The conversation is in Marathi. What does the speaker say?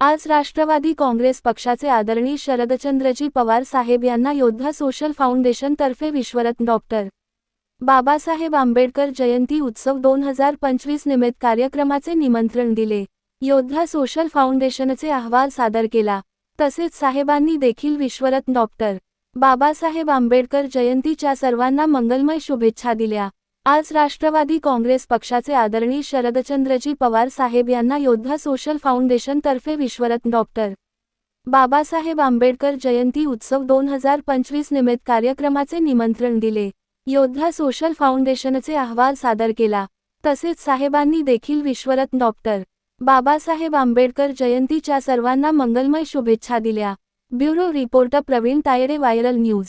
आज राष्ट्रवादी काँग्रेस पक्षाचे आदरणीय शरदचंद्रजी पवार साहेब यांना योद्धा सोशल फाउंडेशनतर्फे विश्वरत्न डॉक्टर बाबासाहेब आंबेडकर जयंती उत्सव दोन हजार पंचवीस निमित्त कार्यक्रमाचे निमंत्रण दिले. योद्धा सोशल फाउंडेशनचे अहवाल सादर केला. तसेच साहेबांनी देखील विश्वरत्न डॉक्टर बाबासाहेब आंबेडकर जयंतीच्या सर्वांना मंगलमय शुभेच्छा दिल्या. आज राष्ट्रवादी काँग्रेस पक्षाचे आदरणीय शरदचंद्रजी पवार साहेब यांना योद्धा सोशल फाउंडेशनतर्फे विश्वरत्न डॉक्टर बाबासाहेब आंबेडकर जयंती उत्सव दोन हजार पंचवीस निमित्त कार्यक्रमाचे निमंत्रण दिले. योद्धा सोशल फाउंडेशनचे अहवाल सादर केला. तसेच साहेबांनी देखील विश्वरत्न डॉक्टर बाबासाहेब आंबेडकर जयंतीच्या सर्वांना मंगलमय शुभेच्छा दिल्या. Bureau reporter Praveen Tayre viral news.